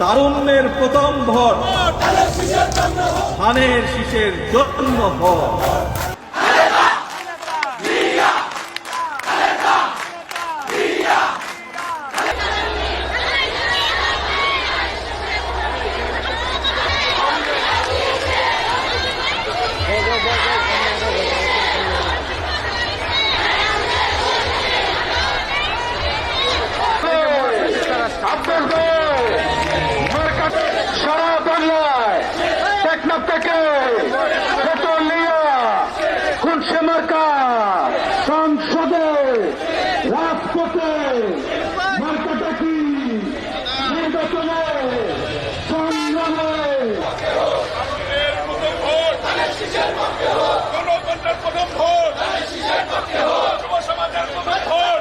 তারুণ্যের প্রথম ভোট। ধানের শীষের জন্ম ভোট। যুব সমাজের প্রথম ভোট কি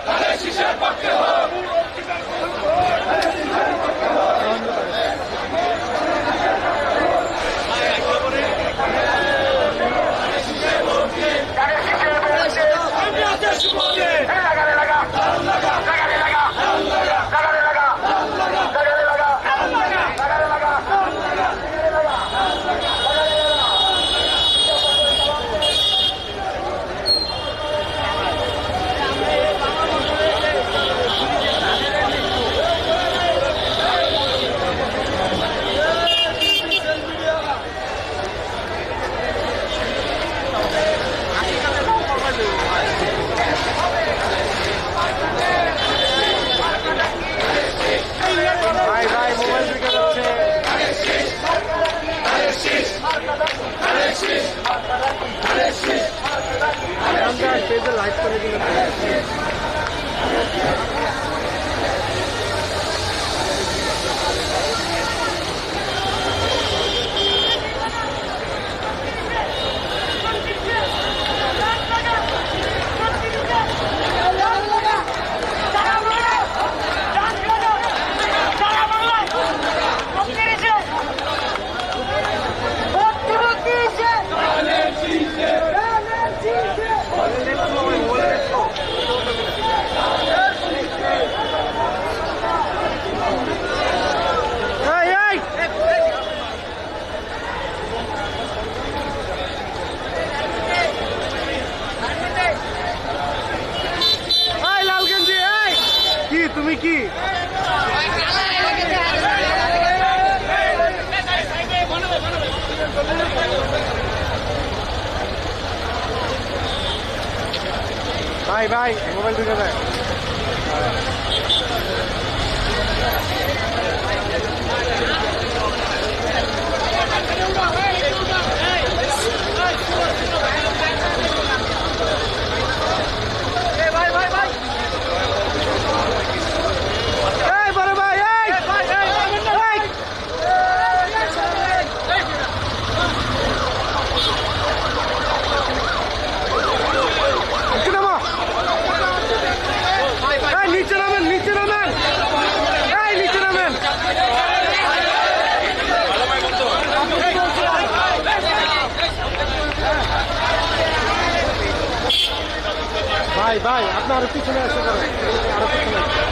তুমি কি? ভাই ভাই মোবাইল ঢুকে দেয়। ভাই ভাই আপনার পিছনে আসতে পারেন আরও পিছনে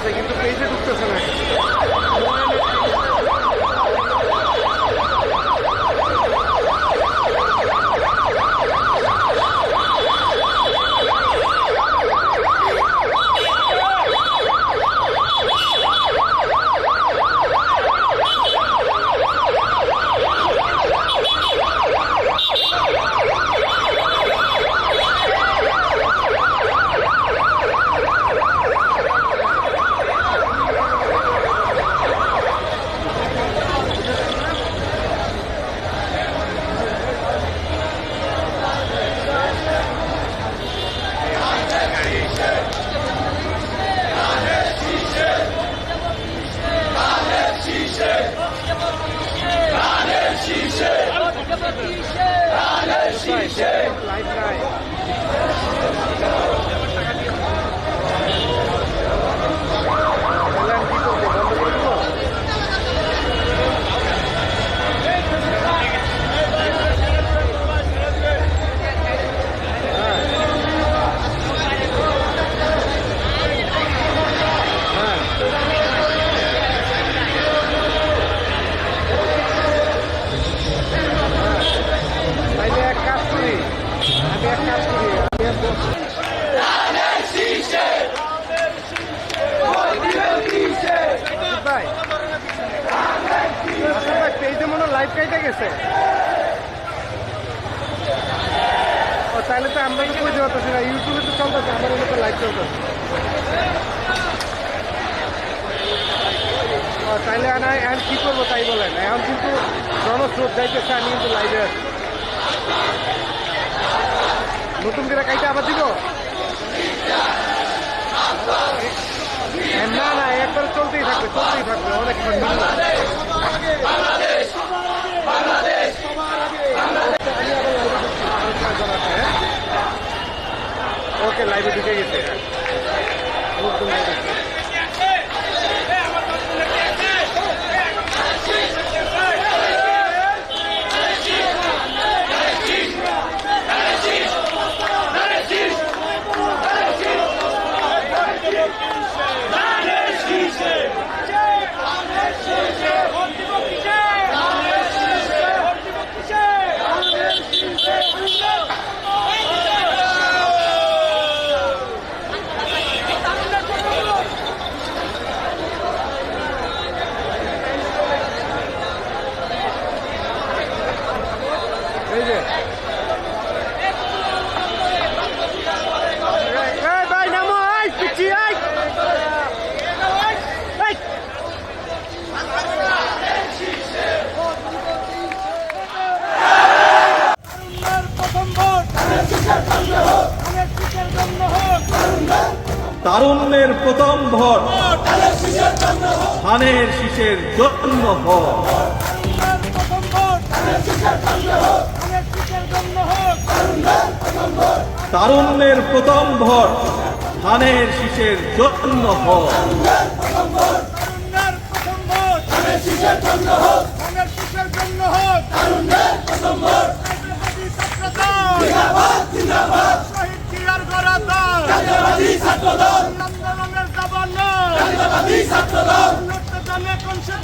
আছে কিন্তু পেজে ঢুকতেছে না। গেছে ও, তাহলে তো আমরা তো বুঝতে পারতেছি না ইউটিউবে তো চলতেছে আমার এলাকা লাইভ চলতেছে। ও আর এখন কি করব তাই বলেন। এখন কিন্তু জনস্রোত যাইতেছে, আমি কিন্তু লাইভে আছি। নতুন করে কাইতে আবার দিব? না না, একবার চলতেই থাকবে চলতেই থাকবে অনেক ওকে লাইভে ঢুকে গেছে তারুণ্যের প্রথম ভর। ধানের শীষের জন্য ভর। তারুণ্যের প্রথম ভর ধানের শীষের জন্য হোক